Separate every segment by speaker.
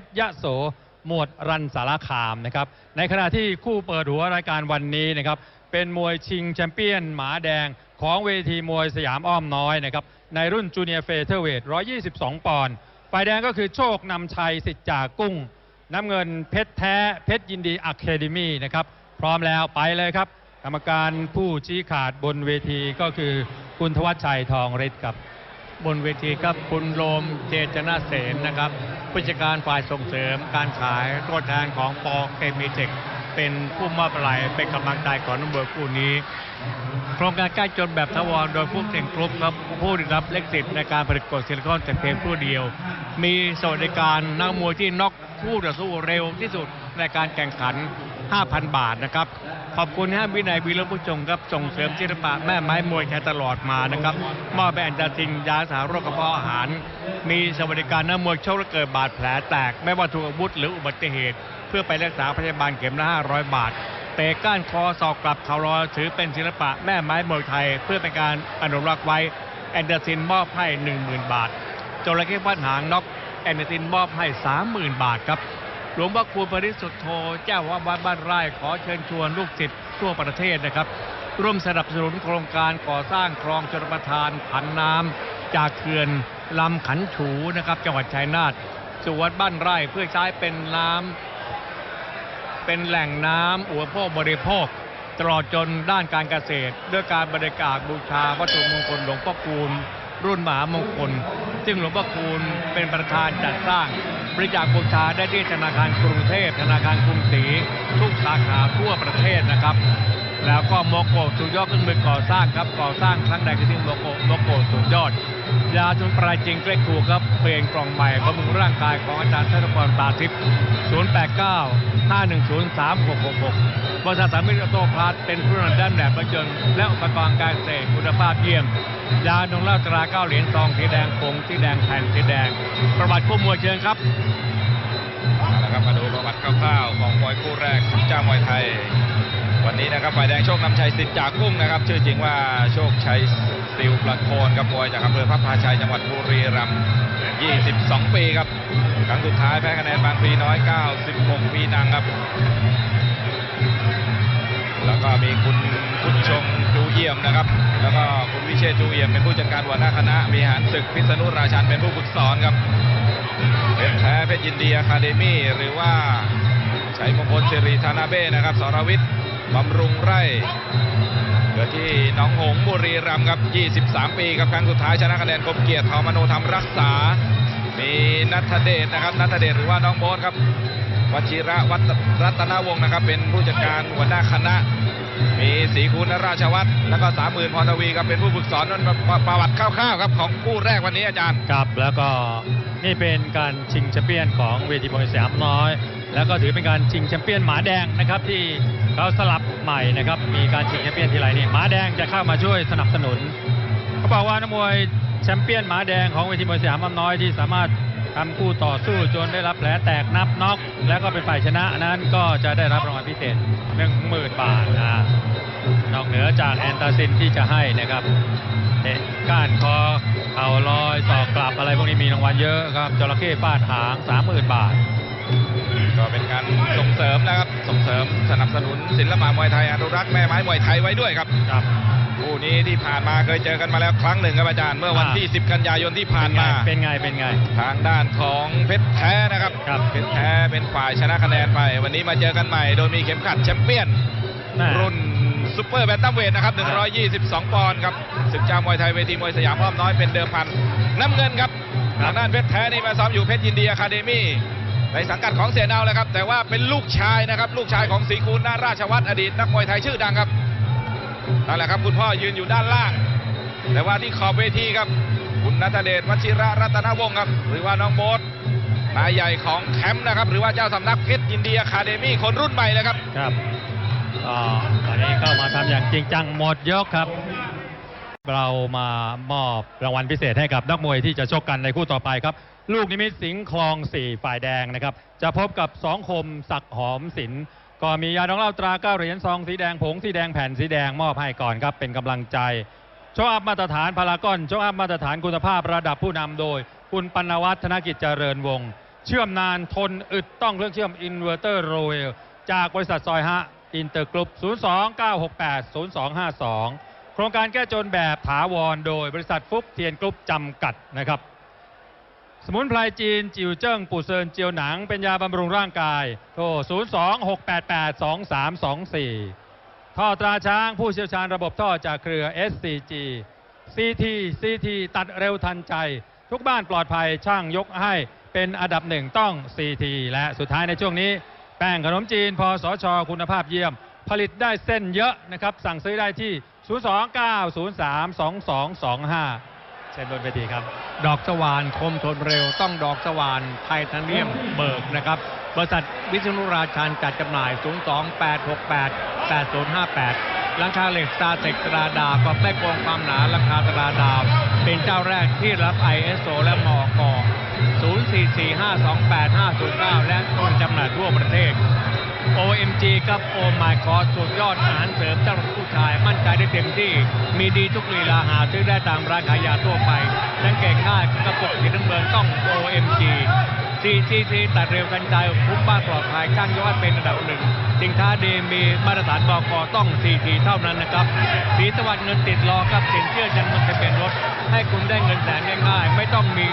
Speaker 1: ชรยะโส หมวดรันสารคามนะครับ ในขณะที่คู่เปิดหัวรายการวันนี้นะครับ เป็นมวยชิงแชมเปี้ยนหมาแดงของเวทีมวยสยามอ้อมน้อยนะครับ ในรุ่นจูเนียร์เฟเธอร์เวท 122 ปอนด์ฝ่ายแดงก็คือโชคนำชัยสิทธิ์จากกุ้ง น้ำเงินเพชรแท้เพชรยินดีอะคาเดมี่นะครับ พร้อมแล้วไปเลยครับ กรรมการผู้ชี้ขาดบนเวทีก็คือคุณทวัชชัยทองฤทธิ์ครับ
Speaker 2: บนเวทีครับคุณโรมเจตนาเสนนะครับผู้จัดการฝ่ายส่งเสริมการขายตัวแทนของปอเคมีเทคเป็นผู้มอบอะไรเป็นกำลังใจของน้องเบิร์คู่นี้ โครงการใกล้จนแบบทวารโดยผู้เก่งกรุ๊ปครับผู้ได้รับเล็กสิทธิ์ในการผลิตกรดซิลิคอนแต่เพียงผู้เดียว มีสวัสดิการนักมวยที่น็อกคู่ต่อสู้เร็วที่สุดในการแข่งขัน 5,000 บาทนะครับ ขอบคุณฮะวินัยวีรผู้ชงครับส่งเสริมศิลปะแม่ไม้มวยไทยตลอดมานะครับมอบเป็นอันดาซิงยาสาโรคกระเพาะอาหาร มีสวัสดิการนักมวยโชคและเกิดบาดแผลแตก ไม่ว่าถูกอาวุธหรืออุบัติเหตุ เพื่อไปรักษาพยาบาลเข็มละ 500 บาทเตะก้านคอศอกกลับเข่าลอถือเป็นศิลปะแม่ไม้มวยไทย เพื่อเป็นการอนุรักษ์ไว้แอนเดอร์ซินมอบให้ 10,000 บาทจระเข้พันหางน็อกแอนเดอร์ซินมอบให้ 30,000 บาทครับ หลวงพ่อคูณปริสุทธโธเจ้าว่าวัดบ้านไร่ขอเชิญชวนลูกศิษย์ทั่วประเทศนะครับ ร่วมสนับสนุนโครงการก่อสร้างคลองชลประทานผันน้ำจากเขื่อนลำขันฉูนะครับ จังหวัดชัยนาทสู่วัดบ้านไร่เพื่อใช้เป็นน้ำเป็นแหล่งน้ำอุปโภคบริโภค ตลอดจนด้านการเกษตร ด้วยการบริจาคบูชาวัตถุมงคลหลวงพ่อคูณรุ่นหมามงคล ซึ่งหลวงพ่อคูณเป็นประธานจัดสร้าง บริจาคบูชาได้ที่ธนาคารกรุงเทพ ธนาคารกรุงศรีทุกสาขาทั่วประเทศนะครับ แล้วก็โมโกสุดยอดเครื่องมือก่อสร้างครับก่อสร้างครั้งใดก็ที่โมโกโมโกสุดยอดยาจนปลายจริงเกล็ดถูกครับเปลี่ยนกล่องใหม่บำรุงร่างกายของอาจารย์ธนพรตาทิพย์ 089 510 3666บริษัทสามิตรโต้พลาสเป็นผู้นำด้านแบบรถยนต์และอุปกรณ์การเกษตรคุณภาพเยี่ยม ยาดงลาตราเก้าเหรียญทองสีแดงผงสีแดงแผ่นสีแดง ประวัติคู่มวยเชิญครับ
Speaker 3: เอาละครับมาดูประวัติคร่าวๆของมวยคู่แรกสิบเจ้ามวยไทย วันนี้นะครับฝ่ายแดงโชคนำชัยสิทธิ์จากกุ้งนะครับ ชื่อจริงว่าโชคชัยสิวประโคนครับมวยจากอำเภอพระพาชัยจังหวัดบุรีรัมย์22 ปีครับครั้งสุดท้ายแพ้คะแนนบางพีน้อย 96 ปีนังครับ แล้วก็มีคุณคุณชงจูเยี่ยมนะครับ แล้วก็คุณวิเชษจูเยี่ยมเป็นผู้จัดการหัวหน้าคณะมีหารศึกพิษณุราชันเป็นผู้ฝึกสอนครับเพชรแท้เพชรยินดีอะคาเดมี่หรือว่าชัยมงคลสิริธานาเบ้นะครับสรวิทย์บำรุงไร่เกิดที่หนองหงส์บุรีรัมย์ครับ 23 ปีครับครั้งสุดท้ายชนะคะแนนกรมเกียรติทอมโนธรรมรักษา มีนัทเดชนะครับนัทเดชหรือว่าน้องโบ๊ทครับ วชิระวัฒรัตนวงศ์นะครับ เป็นผู้จัดการหัวหน้าคณะ มีศรีคุณราชวัตรแล้วก็สามหมื่นพรทวีครับเป็นผู้ฝึกสอนนั่นประวัติคร่าวๆครับของคู่แรกวันนี้อาจารย์
Speaker 1: ครับแล้วก็นี่เป็นการชิงแชมเปี้ยนของเวทีมวยสยามน้อย แล้วก็ถือเป็นการชิงแชมเปี้ยนหมาแดงนะครับที่เขาสลับใหม่นะครับมีการชิงแชมเปี้ยนทีไรนี่หมาแดงจะเข้ามาช่วยสนับสนุนเขาบอกว่านักมวยแชมเปี้ยนหมาแดงของเวทีมวยสยามน้อยที่สามารถ ทำคู่ต่อสู้จนได้รับแผลแตกนับน็อก แล้วก็เป็นฝ่ายชนะนั้นก็จะได้รับรางวัลพิเศษ10,000 บาทนะนอกเหนือจากแอนตาซินที่จะให้นะครับเตะก้านคอเข่าลอยต่อกลับอะไรพวกนี้มีรางวัลเยอะครับจระเข้ฟาดหาง30,000 บาท
Speaker 3: ก็เป็นการส่งเสริมนะครับส่งเสริมสนับสนุนศิลปะมวยไทยอนุรักษ์แม่ไม้มวยไทยไว้ด้วยครับ
Speaker 1: ครับ
Speaker 3: คู่นี้ที่ผ่านมาเคยเจอกันมาแล้วครั้งหนึ่งครับอาจารย์เมื่อวัน
Speaker 1: อ่า
Speaker 3: ที่ 10 กันยายนที่ผ่านมา
Speaker 1: เป็นไงเป็นไง
Speaker 3: ทางด้านของเพชรแท้นะครับ
Speaker 1: ครับ
Speaker 3: เพชรแท้เป็นฝ่ายชนะคะแนนไป วันนี้มาเจอกันใหม่ โดยมีเข็มขัดแชมเปี้ยน
Speaker 1: แม่
Speaker 3: รุ่นซุปเปอร์แบนตัมเวทนะครับ 122 ปอนด์ครับศึกเจ้ามวยไทยเวทีมวยสยามอ้อมน้อยเป็นเดิมพันน้ำเงินครับ
Speaker 1: ครับ
Speaker 3: ทางด้านเพชรแท้นี่มาซ้อมอยู่เพชรยินดีอะคาเดมี่ในสังกัดของเสียดาวเลยครับ แต่ว่าเป็นลูกชายนะครับ ลูกชายของศรีคูณนาราชวัฒน์อดีตนักมวยไทยชื่อดังครับ นั่นแหละครับคุณพ่อยืนอยู่ด้านล่าง แต่ว่าที่ขอบเวทีครับ คุณนัทเดชวชิระรัตนวงศ์ครับ หรือว่าน้องโบ๊ทนายใหญ่ของแคมป์นะครับ หรือว่าเจ้าสำนักเพชรยินดีอะคาเดมี่คนรุ่นใหม่เลยครับ
Speaker 1: ครับก็ตอนนี้เข้ามาทำอย่างจริงจังหมดยกครับ เรามามอบรางวัลพิเศษให้กับนักมวยที่จะชกกันในคู่ต่อไปครับ ลูกนิมิตสิงห์คลอง4ฝ่ายแดงนะครับ จะพบกับสองคมศักดิ์หอมศิลป์ ก็มียาดองเหล้าตราเก้าเหรียญซองสีแดงผงสีแดงแผ่นสีแดงมอบให้ก่อนครับเป็นกำลังใจโชคอัพมาตรฐานพารากอนโชคอัพมาตรฐานคุณภาพระดับผู้นำโดย คุณปัณวัฒน์ธนกิจเจริญวงศ์เชื่อมนานทนอึดต้องเครื่องเชื่อมอินเวอร์เตอร์โรเวลจากบริษัทซอยฮะอินเตอร์กรุ๊ป 029680252 โครงการแก้จนแบบถาวรโดยบริษัทฟุกเทียนกรุ๊ปจำกัดนะครับ สมุนไพรจีน จิวเจิ้งปูเซินเจียวหนัง เป็นยาบำรุงร่างกาย โทร 026882324 ท่อตราช้างผู้เชี่ยวชาญระบบท่อจากเครือ SCG CT CT ตัดเร็วทันใจ ทุกบ้านปลอดภัยช่างยกให้เป็นอันดับหนึ่งต้อง CT และสุดท้ายในช่วงนี้ แป้งขนมจีนพอสชคุณภาพเยี่ยม ผลิตได้เส้นเยอะนะครับ สั่งซื้อได้ที่ 029032225 เชิญบนเวทีครับ
Speaker 2: ดอกสว่านคมทนเร็ว ต้องดอกสว่านไทเทเนียมเบิกนะครับ บริษัทวิษณุราชันจัดจำหน่าย 02868 8058ราคาเหล็กซาเต็กตราดาวกับแม่กงความหนาราคาตราดา เป็นเจ้าแรกที่รับ ISO และมอก0445285509 และต้นจำหน่ายทั่วประเทศ OMG กับโอมายคอสุดยอดอาหารเสริมสำหรับผู้ชาย มั่นใจได้เต็มที่ มีดีทุกลีลาหาซื้อได้ตามร้านขายยาทั่วไปสังเกตง่ายกระปุกสีน้ำเงินต้อง OMG CCC ตัดเร็วทันใจคุ้มบ้าปลอดภัยช่างยอดเป็นระดับหนึ่งสินค้าดีมีมาตรฐานบกต้อง CT เท่านั้นนะครับสีสวัสดิ์เงินติดล้อกับสินเชื่อจันมันจะเป็นรถ ให้คุณได้เงินแสนง่ายๆ ไม่ต้องมี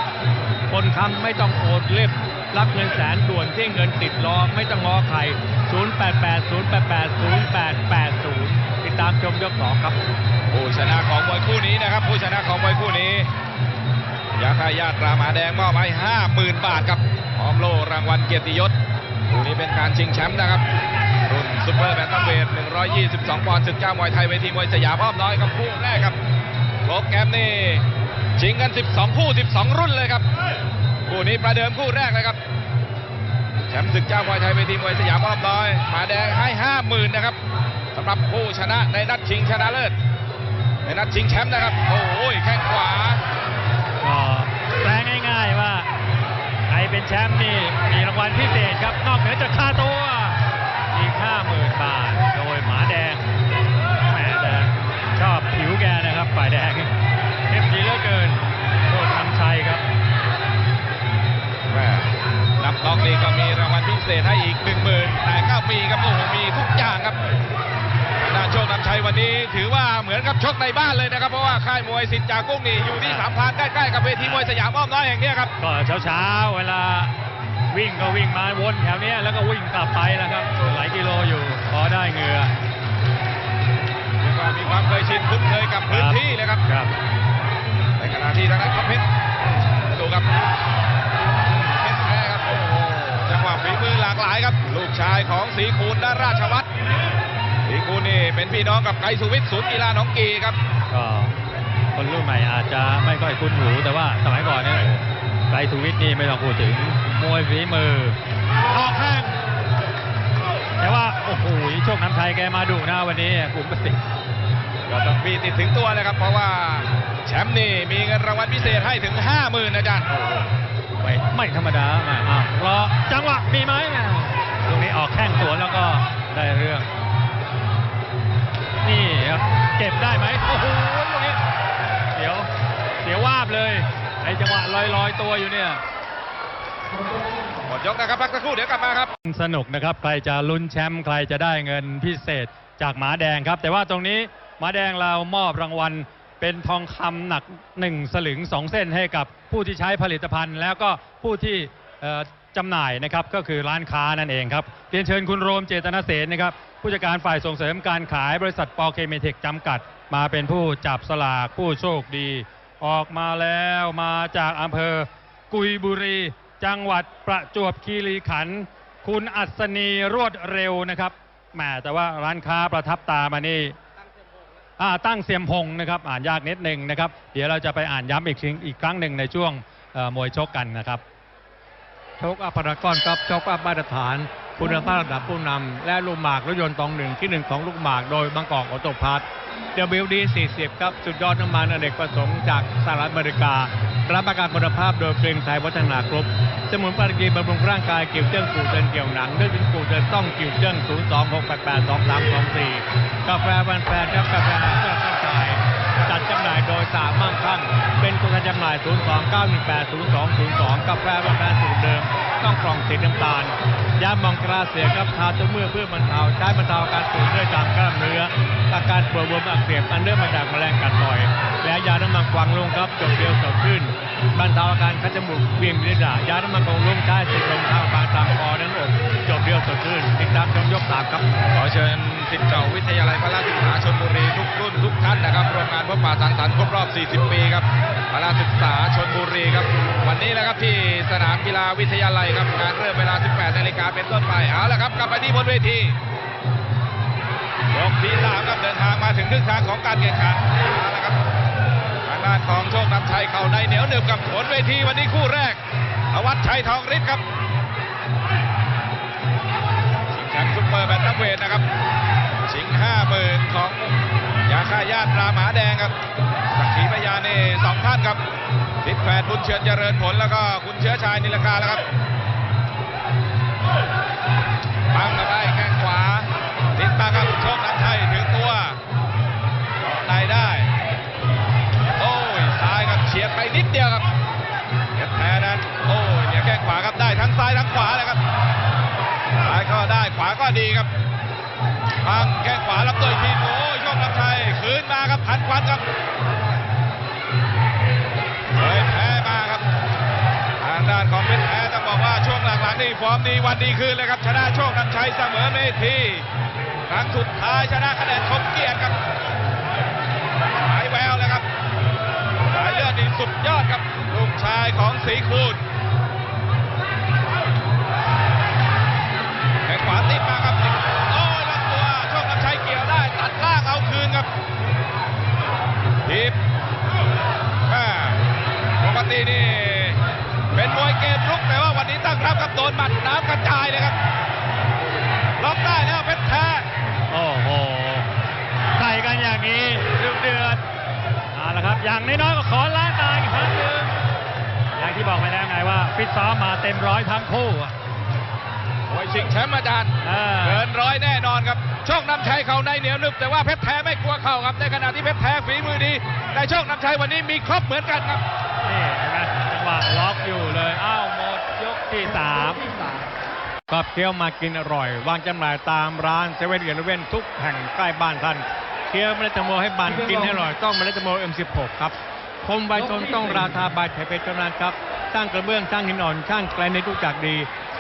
Speaker 2: คนค้ำไม่ต้องโอนเล่มรับเงินแสนด่วนที่เงินติดล้อไม่ต้องง้อใคร 0880880880 ติดตามชมยกสองครับ
Speaker 3: ผู้ชนะของมวยคู่นี้นะครับ ผู้ชนะของมวยคู่นี้ยาคายาตราหมาแดงมอบให้50,000 บาทครับพร้อมโล่รางวัลเกียรติยศคู่นี้เป็นการชิงแชมป์นะครับรุ่นซุปเปอร์แบนตัมเวท122 ปอนด์ศึกเจ้ามวยไทยเวทีมวยสยามอ้อมน้อยครับคู่แรกครับโปรแกรมนี่ชิงกัน 12 คู่ 12 รุ่นเลยครับ คู่นี้ประเดิมคู่แรกเลยครับ แชมป์ศึกเจ้ามวยไทยเวทีมวยสยามอ้อมน้อยหมาแดงให้50,000นนะครับสำหรับผู้ชนะในนัดชิงชนะเลิศในนัดชิงแชมป์นะครับ โอ้ยแข้งขวา
Speaker 1: ก็แปลง่ายๆว่าใครเป็นแชมป์นี่มีรางวัลพิเศษครับ นอกเหนือจากค่าตัวอีก50,000บาท โดยหมาแดงแหมแต่ชอบผิวแกนะครับฝ่ายแดงเอฟดีเหลือเกินโคตรทำชัยครับ
Speaker 3: แหม นับล็อกนี่ก็มีรางวัลพิเศษให้อีก1 0,000แต่ก็มีครับโอ้โหมีทุกอย่างครับด้านโชคนำชัยวันนี้ถือว่าเหมือนกับชกในบ้านเลยนะครับ เพราะว่าค่ายมวยสิทธิ์จากกุ้งนี่อยู่ที่สามพรานใกล้ๆกับเวทีมวยสยามอ้อมน้อยแห่งเนี้ยครับ
Speaker 1: ก็เช้าๆเวลาวิ่งก็วิ่งมาวนแถวเนี้ยแล้วก็วิ่งกลับไปแล้วครับหลายกิโลอยู่พอได้เหงื่อ
Speaker 3: แล้วก็มีความเคยชินคุ้นเคยกับพื้นที่เลยครับ
Speaker 1: ครับ
Speaker 3: ในขณะที่ทางด้านคอมเพชรดูครับ หวะฝีมือหลากหลายครับ ลูกชายของศรีคูณนาราชวัฒน์ศรีคูณนี่เป็นพี่น้องกับไกรสุวิทย์ศูนย์กีฬาหนองกีครับ
Speaker 1: ก็คนรุ่นใหม่อาจจะไม่ค่อยคุ้นหูแต่ว่าสมัยก่อนเนี่ยไกรสุวิทย์นี่ไม่ต้องพูดถึงมวยฝีมือออกข้างแต่ว่าโอ้โหโชคนำชัยแกมาดุนะวันนี้กลุ่มประสิทธิ์
Speaker 3: ก็ต้องมีติดถึงตัวเลยครับ เพราะว่าแชมป์นี่มีเงินรางวัลพิเศษให้ถึง 50,000อาจารย์
Speaker 1: ไม่ไม่ธรรมดาแหม่อ้าวรอจังหวะมีไหมแหม่ตรงนี้ออกแข้งสวนแล้วก็ได้เรื่อง นี่ครับเก็บได้ไหมโอ้โหตรงนี้เดี๋ยวเดี๋ยววาบเลยไอ้จังหวะลอยลอยๆตัวอยู่เนี่ย
Speaker 3: หมดยกนะครับพักสักครู่เดี๋ยวกลับมาครับ
Speaker 1: สนุกนะครับใครจะลุ้นแชมป์ใครจะได้เงินพิเศษจากหมาแดงครับ แต่ว่าตรงนี้หมาแดงเรามอบรางวัล เป็นทองคำหนัก 1 สลึง 2 เส้นให้กับผู้ที่ใช้ผลิตภัณฑ์ แล้วก็ผู้ที่จำหน่ายนะครับก็คือร้านค้านั่นเองครับเรียนเชิญคุณโรมเจตนาเสนนะครับผู้จัดการฝ่ายส่งเสริมการขายบริษัทปอเคมีเทคจำกัด มาเป็นผู้จับสลากผู้โชคดี ออกมาแล้วมาจากอำเภอกุยบุรี จังหวัดประจวบคีรีขันธ์คุณอัศนีรวดเร็วนะครับแหมแต่ว่าร้านค้าประทับตามานี่ อ่าตั้งเสียมพงนะครับอ่านยากนิดหนึ่งนะครับ เดี๋ยวเราจะไปอ่านย้ำอีกครั้งอีกครั้งหนึ่งในช่วงเอ่อมวยชกกันนะครับ
Speaker 2: ชกอัปพารากอนครับชกอัปมาตรฐาน คุณภาพระดับผู้นำและลูกหมากรถยนต์ตองหนึ่งที่หนึ่งของลูกหมากโดยบางกอกออโตพาร์ท WD 40 ครับสุดยอดน้ำมันอเนกประสงค์จากสหรัฐอเมริกา รับประกันคุณภาพโดยเกรงไทยวัฒนากรุ๊ปสมุนไพรกีบำรุงร่างกายเกี่ยวเจิ้งกูเตินเกี่ยวหนังเลือดเป็นกูเตินต้องเกี่ยวเจิ้ง026882324 กาแฟวันแฟนครับกาแฟเพื่อร่างกายจัดจำหน่ายโดยสามมั่งคั่งเป็นตัวแทนจำหน่าย 029180202 กาแฟบางแบรนด์สูตรเดิมต้องกล่องสีน้ำตาล ยาหมองกราเสียครับทาตัวเมื่อเพื่อบรรเทาใช้บรรเทาอาการปวดเมื่อยตามกล้ามเนื้ออาการปวดบวมอักเสบอันเนื่องมาจากแมลงกัดต่อย และยาน้ำมันกวางลงครับจบเร็วจบขึ้นบรรเทาอาการคัดจมูกเวียนศีรษะยาน้ำมันกวางลงใช้ติดลมทางบางตามคอนั้นอกจบเร็วจบขึ้นติดตามชมยกสามครับ
Speaker 3: ขอเชิญ สิทธิ์เก่าวิทยาลัยพระราชศึกษาชลบุรีทุกรุ่นทุกท่านนะครับร่วมงานพบปะสังสรรค์ครบรอบ 40 ปีครับพระราชศึกษาชลบุรีครับ วันนี้แหละครับที่สนามกีฬาวิทยาลัยครับงานเริ่มเวลา 18นาฬิกาเป็นต้นไปเอาละครับกลับไปที่บนเวทียกที่สามครับเดินทางมาถึงครึ่งทางของการแข่งขันเอาละครับทางด้านของโชคนำชัยเข่าในเหนียวเหนึบกับบนเวทีวันนี้คู่แรกอวัชชัยทองฤทธิ์ครับแชมป์ซุปเปอร์แบนตัมเวทนะครับ ชิงห้าหมื่นของยาค่าญาติราหมาแดงครับสักขีพยานนี่สองท่านครับทิศแฟนบุญเชิญเจริญผลแล้วก็คุณเชื้อชายนิลกาแล้วครับปังมาได้แข้งขวาติดมาครับโชคนำชัยถึงตัวเกาะในได้ โอ้ยซ้ายครับเฉียดไปนิดเดียวครับเพชรแท้นั้นโอ้ยเนี่ยแข้งขวาครับได้ทั้งซ้ายทั้งขวาเลยครับซ้ายก็ได้ขวาก็ดีครับ ปังแข้งขวารับตัวอีกทีโอ้ยโชคลำชัยคืนมาครับพันควันครับเฮ้ยแพ้มาครับทางด้านของเพชรแท้ต้องบอกว่าช่วงหลังๆนี่ฟอร์มดีวันดีคืนเลยครับชนะโชคนำชัยเสมอเมธีครั้งสุดท้ายชนะคะแนนคมเกียรติครับหายแววเลยครับสายเลือดนี่สุดยอดครับลูกชายของศรีคูณ คืนครับทีบแม่ปกตินี่ เป็นมวยเกมลุกแต่ว่าวันนี้ตั้งรับครับโดนหมัดน้ำกระจายเลยครับล็อกได้แล้วเพชรแท้
Speaker 1: โอ้โหใส่กันอย่างนี้เดือดเดือดเอาละครับ อย่างน้อยๆก็ขอล้างตาอีกครั้งหนึ่งอย่างที่บอกไปแล้วไงว่าฟิตซ้อมมาเต็มร้อยทั้งคู่อะ
Speaker 3: มวยชิงแชมป์อาจารย์
Speaker 1: เออ
Speaker 3: เกินร้อยแน่นอนครับโชคนำชัยเข่าในเหนียวนึบแต่ว่าเพชรแท้ไม่กลัวเข่าครับในขณะที่เพชรแท้ฝีมือดีแต่โชคนำชัยวันนี้มีครบเหมือนกันครับ
Speaker 1: นี่เห็นไหมจังหวะล็อกอยู่เลยอ้าวหมดยกที่สาม
Speaker 2: กับเคี้ยวมากินอร่อย วางจำหน่ายตามร้านเซเว่นเอเลเว่นทุกแห่งใกล้บ้านท่านเคี้ยวเมล็ดแตงโมให้บานกินให้อร่อยต้องเมล็ดแตงโม M16 ครับคมใบชนต้องราคาบายไทยเพชรเท่านั้นครับช่างกระเบื้องช่างหินอ่อนช่างแกลนในทุกจากดี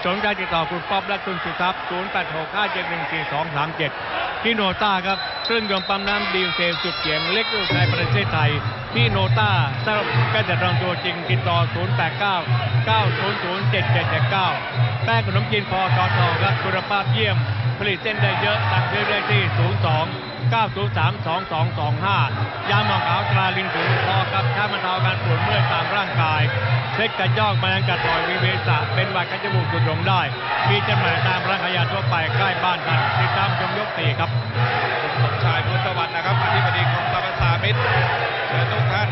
Speaker 2: สนใจติดต่อคุณป๊อบและคุณสุทัพย์0865714237 ที่โนต้าครับเครื่องยนต์ปั๊มน้ำดีเซลสุดเสียงเล็กที่สุดในประเทศไทย ที่โนต้าสำหรับการจัดรองตัวจริงติดต่อ 089 900 7779 แป้งขนมจีนพอทอทอครับคุณภาพเยี่ยม ผลิตเส้นได้เยอะสั่งซื้อได้ที่ 02 903 2225 ยาหมองขาวตราลินถูคอครับถ้ามันเทาอาการปวดเมื่อยตามร่างกาย เช็ดกระยอกแมลงกัดต่อยวิเวสะเป็นหวัดกันจมูกจุดหลงได้ มีจำหน่ายตามร้านขายยาทั่วไปใกล้บ้านท่านติดตามชมยกตีครับ
Speaker 3: สมชายพุทธวันนะครับอธิบดีกรมสรรพสามิตเชิญทุกท่าน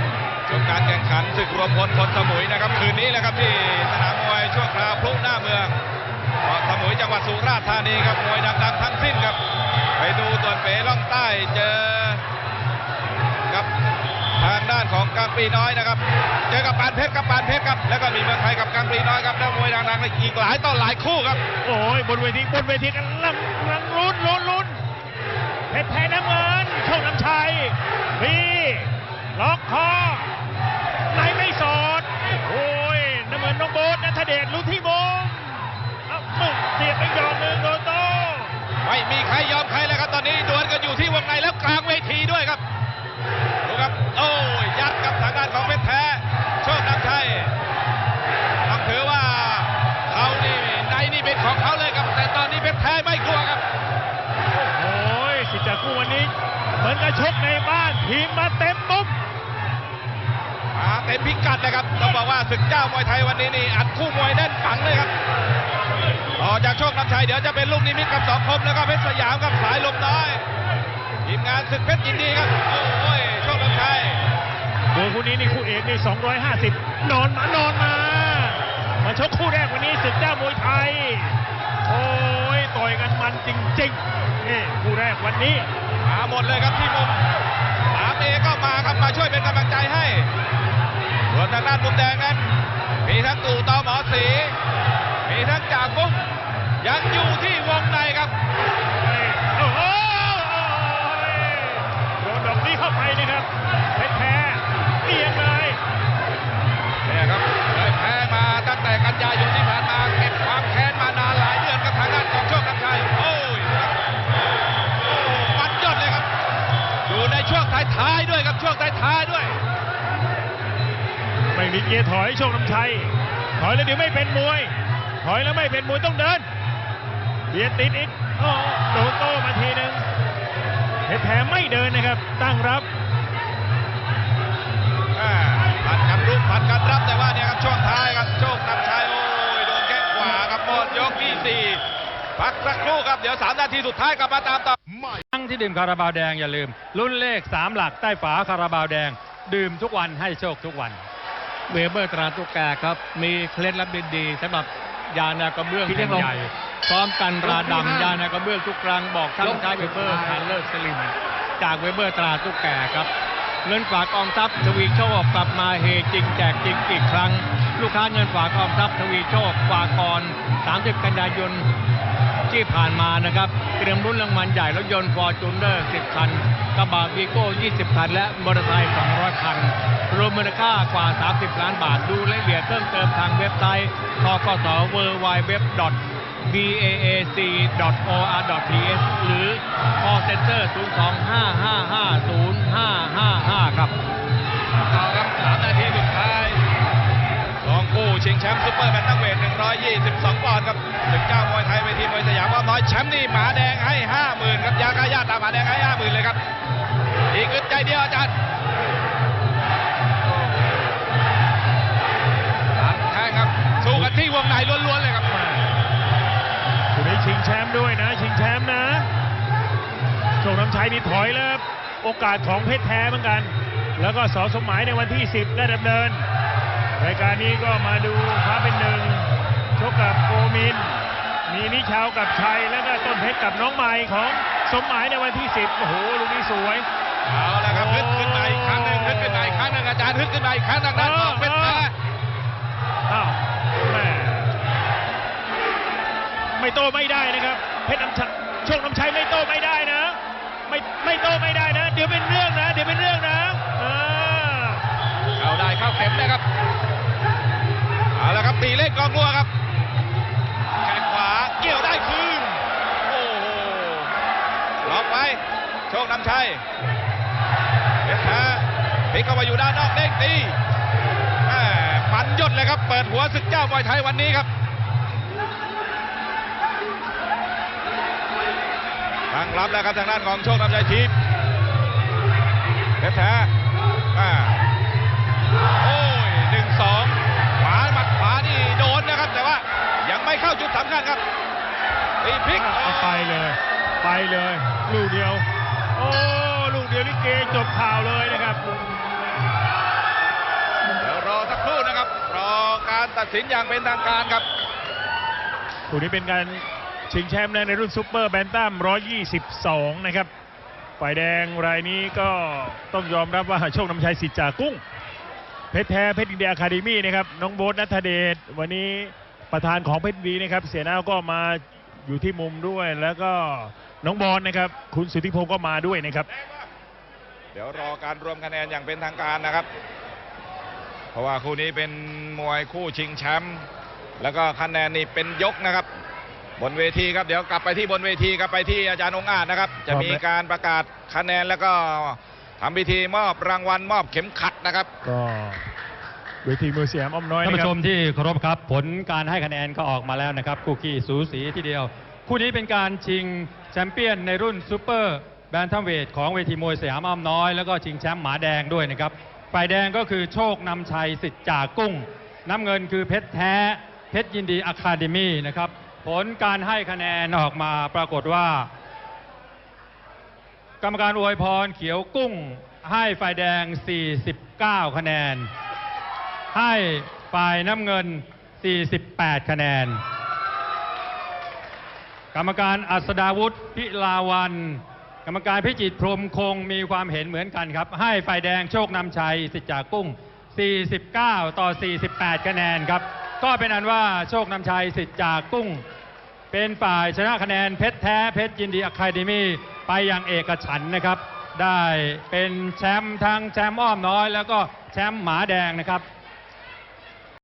Speaker 3: ชมการแข่งขันศึกรวมพลพลสมุยนะครับ คืนนี้แหละครับที่สนามมวยชั่วคราวพลุหน้าเมืองเกาะสมุยจังหวัดสุราษฎร์ธานีครับมวยดังๆทั้งสิ้นครับ ไปดูตัวเป๋ล่องใต้เจอ ด้านของกังปรีน้อยนะครับ เจอกับปานเพชรกับปานเพชรครับ แล้วก็มีเมืองไทยกับกังปรีน้อยครับแล้วมวยดังๆอีกหลายต่อหลายคู่ครับ
Speaker 1: โอ้ยบนเวทีบนเวทีกันลังลังลุ้นลุ้นลุ้นเพชรแพ้น้ำเงินโชคน้ำชัยพี่ล็อกคอไหนไม่สอดโอ้ยน้ำเงินน้องโบ๊ทนัทเดชลุ้นที่วงเอ้ามึงเสียบไปยอมหนึ่งโดนโต
Speaker 3: ไม่มีใครยอมใครแล้วครับตอนนี้ดวลกันอยู่ที่วงในแล้วกลางเวทีด้วยครับ มื
Speaker 1: อนกับชกในบ้านทีมมาเต็มปุ๊บ
Speaker 3: มาเต็มพิกัดเลยครับต้องบอกว่าศึกเจ้ามวยไทยวันนี้นี่อัดคู่มวยแน่นฝังเลยครับต่อจากโชคนำชัยเดี๋ยวจะเป็นลูกนิมิตกับสองคมแล้วก็เพชรสยามกับสายลมน้อยทีมงานศึกเพชรยินดีครับโอ้ยโชคนำชัย
Speaker 1: โดยคู่นี้นี่คู่เอกนี่250 นอนมานอนมา มาชกคู่แรกวันนี้ศึกเจ้ามวยไทย โอ้ยต่อยกันมันจริงๆนี่คู่แรกวันนี้
Speaker 3: มาหมดเลยครับที่มุมสามเอก็มาครับมาช่วยเป็นกำลังใจให้ส่วนทางด้านมุมแดงนั้น มีทั้งตู่ตอหมอสีมีทั้งจากุ้งยังอยู่ที่วงในครับ
Speaker 4: โอ้โหโดนดอกนี้เข้าไปนะครับเพชร เกี
Speaker 3: ยร์
Speaker 4: ถอยโชคน้ำชัย ถอยแล้วเดี๋ยวไม่เป็นมวย ถอยแล้วไม่เป็นมวยต้องเดินเบียดติดอีกโอ้โดนโต้มาทีหนึ่งเพชรแพ้ไม่เดินนะครับ ตั้งรับ
Speaker 3: อ่าผัดกันรุกผัดกันรับแต่ว่าเนี่ยครับช่วงท้ายครับโชคนำชัยโอ้ยโดนแข้งขวาครับหมดยกที่สี่พักสักครู่ครับเดี๋ยวสามนาทีสุดท้ายกลับมาตามต่อ
Speaker 1: ครั้งที่ดื่มคาราบาวแดงอย่าลืม รุ่นเลข3หลักใต้ฝาคาราบาวแดง ดื่มทุกวันให้โชคทุกวัน
Speaker 2: เวเบอร์ตราตุกแกครับ มีเคล็ดลับดีๆสำหรับยาแนวกระเบื้อง
Speaker 4: พี่เลี้
Speaker 2: แผ่
Speaker 4: ยงลง
Speaker 2: นใหญ่พร้อมกันราดำยาแนวกระเบื้องทุกครั้งบอกช่างใช้เวเบอร์คันเลอร์สลิมจากเวเบอร์ตราตุกแกครับ เงินฝากออมทรัพย์ทวีโชคกลับมาเฮจริงแจกจริงอีกครั้ง ลูกค้าเงินฝากออมทรัพย์ทวีโชคฝากก่อน 30 กันยายน ที่ผ่านมานะครับ เตรียมรุ่นรางวัลใหญ่รถยนต์ฟอร์จูเนอร์ 10 คัน กระบะวีโก้ 20 คัน และมอเตอร์ไซค์ 200 คัน รวมมูลค่ากว่า 30 ล้านบาท ดูรายละเอียดเพิ่มเติมทางเว็บไซต์ทกส w w w baac.or.th หรือ call center 025550555 ครับ
Speaker 3: เอาครับสามนาที ชิงแชมป์ซุปเปอร์แบนตัมเวท122 ปอนด์ครับถึงเจ้ามวยไทยเวทีมวยสยามว่าน้อยแชมป์นี่หมาแดงให้ 50,000 ครับยากาญาตามหมาแดงให้ 50,000 เลยครับ อีกอึดใจเดียวอาจารย์ตัดแข้งครับสู้กันที่วงในล้วนๆเลยครับ
Speaker 4: คุณได้ชิงแชมป์ด้วยนะ ชิงแชมป์นะโชคน้ำชัยนี่ถอยแล้วโอกาสของเพชรแท้เหมือนกัน แล้วก็สอสมหมายในวันที่ 10และดำเนิน รายการนี้ก็มาดูฟ้าเป็นหนึ่งชกกับโกมิน มีนิชาวกับชัย แล้วก็ต้นเพชรกับน้องใหม่ของสมหมายในวันที่ 10 โอ้โห ลูกนี้สวย
Speaker 3: เอาละครับฮึดขึ้นมาอีกครั้งหนึ่งฮึดขึ้นมาอีกครั้งหนึ่งอาจารย์ฮึดขึ้นมาอีกครั้งทางด้านของเพชรแท้
Speaker 4: อ้าวแม่ไม่โตไม่ได้นะครับ เพชรน้ำชัยโชคน้ำชัยไม่โตไม่ได้นะ ไม่ไม่โตไม่ได้นะ เดี๋ยวเป็นเรื่องนะ เดี๋ยวเป็นเรื่อง
Speaker 3: เอาละครับตีเล่นกองรัวครับแข้งขวาเกี่ยวได้คืนโอ้โหล็อกไว้โชคนำชัยเพชรแท้พลิกเข้ามาอยู่ด้านนอกเด้งตีหมันยดเลยครับ เปิดหัวศึกเจ้ามวยไทยวันนี้ครับตั้งรับแล้วครับทางด้านของโชคนำชัยทีมเพชรแท้โอ้ยหนึ่งสอง นี่โดนนะครับ แต่ว่ายังไม่เข้าจุดสำคัญครับตีพลิก
Speaker 4: เอาไปเลย ไปเลย ลูกเดียว โอ้ลูกเดียวนี่เกจบข่าวเลยนะครับ
Speaker 3: เดี๋ยวรอสักครู่นะครับ รอการตัดสินอย่างเป็นทางการครับ
Speaker 4: คู่นี้เป็นการชิงแชมป์นะในรุ่นซูเปอร์แบนตัม122 นะครับฝ่ายแดงรายนี้ก็ต้องยอมรับว่าโชคนำชัยสิทธิ์จากกุ้ง เพชรแท้เพชรอินเดียอะคาเดมี่นะครับน้องโบ๊ทนัทเดชวันนี้ประธานของเพชรดีนะครับ เสียหน้าก็มาอยู่ที่มุมด้วย แล้วก็น้องบอลนะครับ คุณสุทธิพงศ์ก็มาด้วยนะครับ
Speaker 3: เดี๋ยวรอการรวมคะแนนอย่างเป็นทางการนะครับ เพราะว่าคู่นี้เป็นมวยคู่ชิงแชมป์แล้วก็คะแนนนี่เป็นยกนะครับ บนเวทีครับเดี๋ยวกลับไปที่บนเวทีครับไปที่อาจารย์องค์อาจนะครับ จะมีการประกาศคะแนนแล้วก็ ทำพิธีมอบรางวัลมอบเข็มขัดนะครับ
Speaker 4: ก็เวทีมือเสียมอ้อมน้อย
Speaker 1: ท่าน
Speaker 4: นะ
Speaker 1: ผู้
Speaker 4: ค
Speaker 1: ช
Speaker 4: รับ
Speaker 1: มที่เคารพครับ ผลการให้คะแนนก็ออกมาแล้วนะครับคู่ขี้สูสีทีเดียว คู่นี้เป็นการชิงแชมเปี้ยนในรุ่นซูเปอร์แบนทัมเวทของเวทีมวยสยามอ้อมน้อย แล้วก็ชิงแชมป์หมาแดงด้วยนะครับฝ่ายแดงก็คือโชคนำชัยสิทธิ์จากกุ้ง น้ำเงินคือเพชรแท้ เพชรยินดีอะคาเดมี่นะครับผลการให้คะแนนออกมาปรากฏว่า กรรมการอวยพรเขียวกุ้ง ให้ฝ่ายแดง 49 คะแนน ให้ฝ่ายน้ำเงิน 48 คะแนน กรรมการอัศดาวุฒิพิลาวัน กรรมการพิจิตรพรมคงมีความเห็นเหมือนกันครับ ให้ฝ่ายแดงโชคนำชัยสิจากกุ้ง 49 ต่อ 48 คะแนนครับ ก็เป็นอันว่าโชคนำชัยสิจากกุ้ง เป็นฝ่ายชนะคะแนนเพชรแท้เพชรยินดีอะคาเดมี่ไปอย่างเอกฉันนะครับ ได้เป็นแชมป์ทั้งแชมป์อ้อมน้อย แล้วก็แชมป์หมาแดงนะครับ